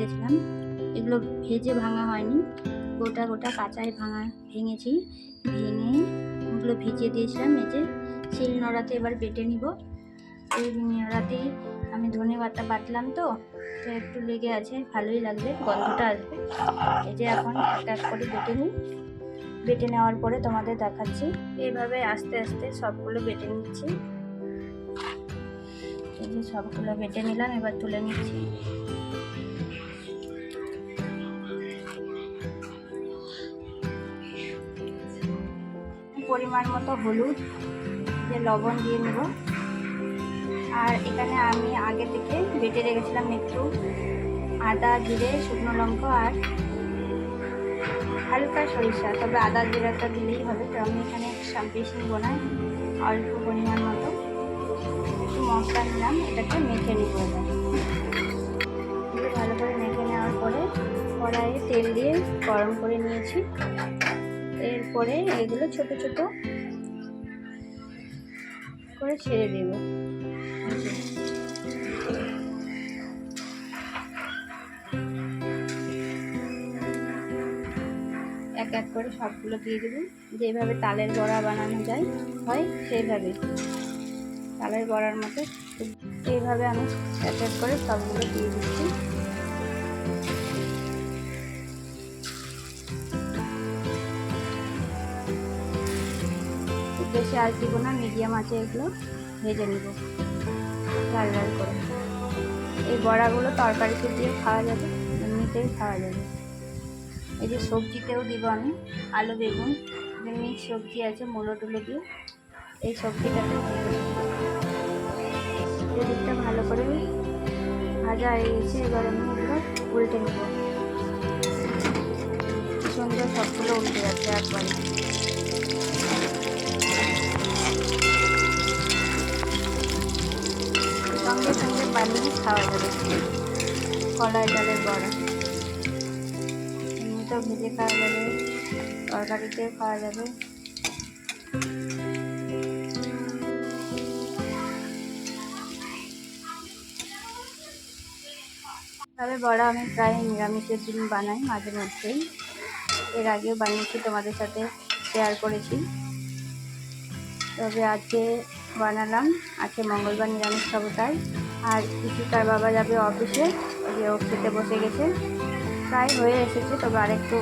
গেছিলাম। এগুলো ভেজে ভাঙা হয়নি। গোটা গোটা কাঁচায় ভাঙা ভেঙেছি। ভেঙে ওগুলো ভিজিয়ে দিয়েছিলাম। যে শিল নোড়াতে এবার বেটে নিব। এই নোড়াতেই আমি ধনে পাতা বাটলাম তো তো একটু লেগে আছে, ভালোই লাগবে, গন্ধটা আসবে। এই যে এখন একটা এক করে বেটে নিই। বেটে নেওয়ার পরে তোমাদের দেখাচ্ছি। এইভাবে আস্তে আস্তে সবগুলো বেটে নিচ্ছি। এই যে সবগুলো বেটে নিলাম, এবার তুলে নিচ্ছি। পরিমাণ মতো হলুদ যে লবণ দিয়ে নেব। আর এখানে আমি আগে থেকে বেটে রেখেছিলাম একটু আদা, জিরে, শুকনো লঙ্কা আর হালকা সরিষা। তবে আদা, জিরাটা দিলেই হবে। তো আমি এখানে বেশি না, অল্প পরিমাণ মতো। একটু মশলা নিলাম, এটাকে মেখে নিব ভালো করে মেখে নেওয়ার পরে কড়াইয়ে তেল দিয়ে গরম করে নিয়েছি। এরপরে এগুলো ছোট ছোট করে ছেড়ে দেব। এক এক করে সবগুলো দিয়ে দেবো। যেভাবে তালের বড়া বানানো যায়, হয় সেইভাবে। তালের বড়ার মতো এইভাবে আমি এক এক করে সবগুলো দিয়ে দিচ্ছি। বেশি আঁচ দিব না মিডিয়াম আছে এগুলো, ভেজে নিব। লাল লাল করে। এই বড়াগুলো তরকারিতে দিয়ে খাওয়া যাবে, এমনিতেই খাওয়া যাবে। এই যে সবজিতেও দিব আমি, আলু, বেগুন যে মিক্স সবজি আছে, মূলো টুলো দিয়ে এই সবজিটাকে দিকটা ভালো করে ভাজা হয়ে গেছে, এবার আমি এগুলো উল্টে নেব। সুন্দর সবগুলো উল্টে যাচ্ছে একবারে। সঙ্গে সঙ্গে বানিয়ে খাওয়া যাবে কলাই ডালের বড়া। এমনিতেও ভেজে খাওয়া যাবে তরকারিতেও খাওয়া যাবে। তবে বড়া আমি প্রায় নিরামিষের দিন বানাই মাঝে মধ্যেই। এর আগেও বানিয়েছি, তোমাদের সাথে শেয়ার করেছি। তবে আজকে বানালাম। আজকে মঙ্গলবার নিরামিষ খাব তাই। আর পিসিকার বাবা যাবে অফিসে যে ও খেতে বসে গেছে। প্রায় হয়ে এসেছে তবে আরেকটু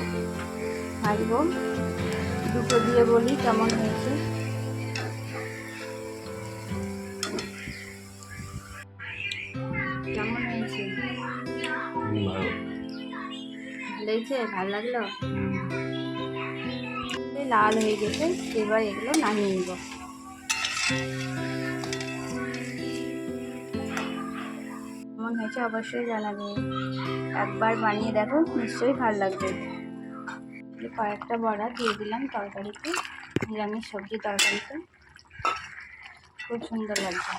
ভাজবো। দুটো দিয়ে বলি কেমন হয়েছে। কেমন হয়েছে? ভালো হয়েছে ভালো লাগল? লাল হয়ে গেছে এবার এগুলো নামিয়ে নিব। কেমন হয়েছে অবশ্যই জানাবে। একবার বানিয়ে দেখো, নিশ্চয়ই ভালো লাগবে। কয়েকটা বড়া দিয়ে দিলাম তরকারিতে, নিরামিষ সবজি তরকারিতে। খুব সুন্দর লাগবে